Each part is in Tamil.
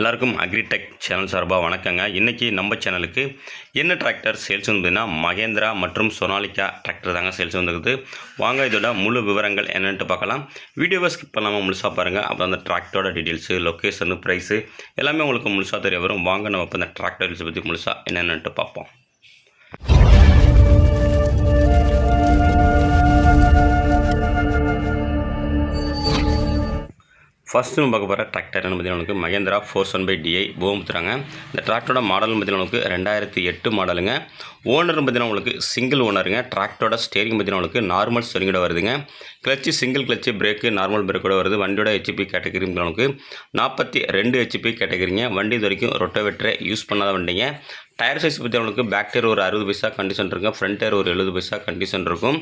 எல்லாருக்கும் அக்ரிடெக் சேனல் சார்பாக வணக்கங்க. இன்றைக்கி நம்ம சேனலுக்கு என்ன டிராக்டர் சேல்ஸ் வந்ததுன்னா மகேந்திரா மற்றும் சோனாலிகா டிராக்டர் தாங்க சேல்ஸ் வந்துருக்குது. வாங்க இதோட முழு விவரங்கள் என்னென்ட்டு பார்க்கலாம். வீடியோவை ஸ்கிப் பண்ணாமல் முழுசாக பாருங்கள் அப்புறம் அந்த டிராக்டரோட டீட்டெயில்ஸு லொக்கேஷனு ப்ரைஸு எல்லாமே உங்களுக்கு முழுசாக தெரிய வரும். வாங்க நம்ம இப்போ அந்த டிராக்டர் பற்றி முழுசாக என்னென்னட்டு பார்ப்போம். ஃபஸ்ட்டு நம்ம பார்க்க போகிற டிராக்டர் என்ன பார்த்தீங்கன்னா உங்களுக்கு Mahindra four one five DI போமுத்துறாங்க இந்த டிராக்டரோட மாடல் பார்த்தீங்கன்னா உங்களுக்கு ரெண்டாயிரத்தி எட்டு மாடலுங்க ஓனர் பார்த்தீங்கன்னா உங்களுக்கு சிங்கிள் ஓனருங்க டிராக்டரோட ஸ்டேரிங் பார்த்தீங்கன்னா உங்களுக்கு நார்மல் ஸ்டேரிங்கோட வருதுங்க. Clutch single clutch brake normal பிரேக்கோட வருது. வண்டியோட ஹெச்பி கேட்டகரி உங்களுக்கு நாற்பத்தி ரெண்டு ஹெச்பி கேட்டகரிங்க வண்டி இது வரைக்கும் ரொட்டோவேட்டரை யூஸ் பண்ணாத வண்டிங்க. டயர் சைஸ் பற்றி உங்களுக்கு பேக் டயர் ஒரு அறுபது பைசா கண்டிஷன் இருக்கும். ஃப்ரண்ட் டயர் ஒரு எழுபது பைசா கண்டிஷன் இருக்கும்.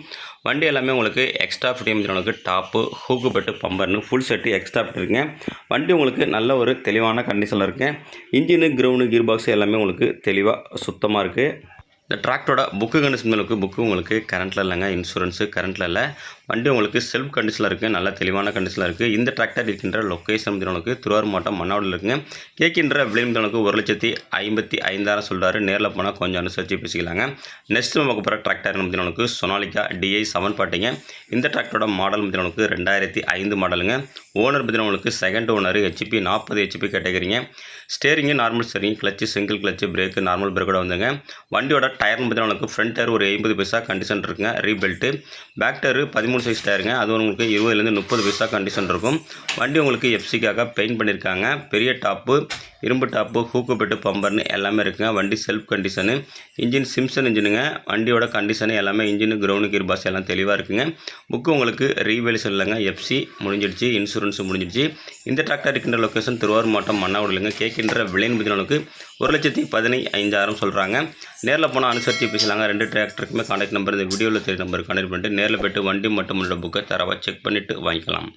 வண்டி எல்லாமே உங்களுக்கு எக்ஸ்ட்ரா ஃபிட்டிங் உங்களுக்கு டாப்பு ஹூக்கு பட்டு பம்பர்னு ஃபுல் செட்டு எக்ஸ்ட்ரா ஃபிட் இருக்குங்க வண்டி உங்களுக்கு நல்ல ஒரு தெளிவான கண்டிஷனில் இருக்குது இன்ஜினு கிரவுண்டு கீர் பாக்ஸ் எல்லாமே உங்களுக்கு தெளிவாக சுத்தமாக இருக்குது இந்த டிராக்டரோட புக்கு கண்டிஷன் உங்களுக்கு புக்கு உங்களுக்கு கரண்ட்டில் இல்லைங்க. இன்சூரன்ஸு கரண்ட்டில் இல்லை. வண்டி உங்களுக்கு செல்ஃப் கண்டிஷனில் இருக்குது நல்ல தெளிவான கண்டிஷனில் இருக்குது இந்த டிராக்டர் இருக்கின்ற லொக்கேஷன் உங்களுக்கு திருவாரூர் மாவட்டம் மன்னாவில் இருக்குங்க. கேட்கின்ற விலை ஒரு லட்சத்தி ஐம்பத்தி ஐந்தாயிரம் சொல்கிறாரு நேரில் போனால் கொஞ்சம் அனுசரித்து பேசிக்கலாங்க. நெக்ஸ்ட் நமக்கு போகிற டிராக்டர் உங்களுக்கு சொனாலிக்கா டிஐ செவன் பாட்டிங்க இந்த டிராக்டரோட மாடல் உங்களுக்கு ரெண்டாயிரத்தி ஐந்து மாடலுங்க ஓனர் பார்த்தீங்கன்னா உங்களுக்கு செகண்ட் ஓனர் ஹெச்பி நாற்பது HP கேட்டகிறீங்க steering normal steering clutch single clutch brake normal பிரேக்கோட வந்துங்க. வண்டியோட டயர்னு பார்த்தீங்கன்னா உங்களுக்கு ஃப்ரண்ட் டயர் ஒரு ஐம்பது பைசா கண்டிஷன் இருக்குங்க ரீபெல்ட்டு பேக் டயர் பதிமூணு சைஸ் டயருங்க அது உங்களுக்கு இருபதுலேருந்து முப்பது பைசா கண்டிஷன் இருக்கும். வண்டி உங்களுக்கு எஃப்சிக்காக பெயிண்ட் பண்ணியிருக்காங்க பெரிய டாப்பு இரும்பு டாப்பு ஹூக்கு பெட்டு பம்பர்னு எல்லாமே இருக்குங்க. வண்டி செல்ஃப் கண்டிஷனு இன்ஜின் சிம்சன் இன்ஜினுங்க. வண்டியோட கண்டிஷனு எல்லாமே இன்ஜினு கிரவுண்டு கீர் பாஸ் எல்லாம் தெளிவாக இருக்குங்க. புக்கு உங்களுக்கு ரீவேல்ஸ் இல்லைங்க எஃப்சி முடிஞ்சிடுச்சு இன்சூரன்ஸ் முடிஞ்சிடுச்சு. இந்த டிராக்டர் இருக்கின்ற லொக்கேஷன் திருவாரூர் மாவட்டம் மன்னாவடிலுங்க கேட்கின்ற விலையின் பதினாலுக்கு ஒரு லட்சத்தி பதினை ஐந்தாயிரம் சொல்கிறாங்க நேரில் போனால் அனுசரித்து பேசலாங்க. ரெண்டு டிராக்டருக்குமே கான்டாக்ட் நம்பர் இந்த வீடியோவில் தெரிய நம்பர் கான்டாக்ட் பண்ணிட்டு நேரில் போய்ட்டு வண்டி மட்டும் உள்ள புக்கை தரவாக செக் பண்ணிவிட்டு வாங்கிக்கலாம்.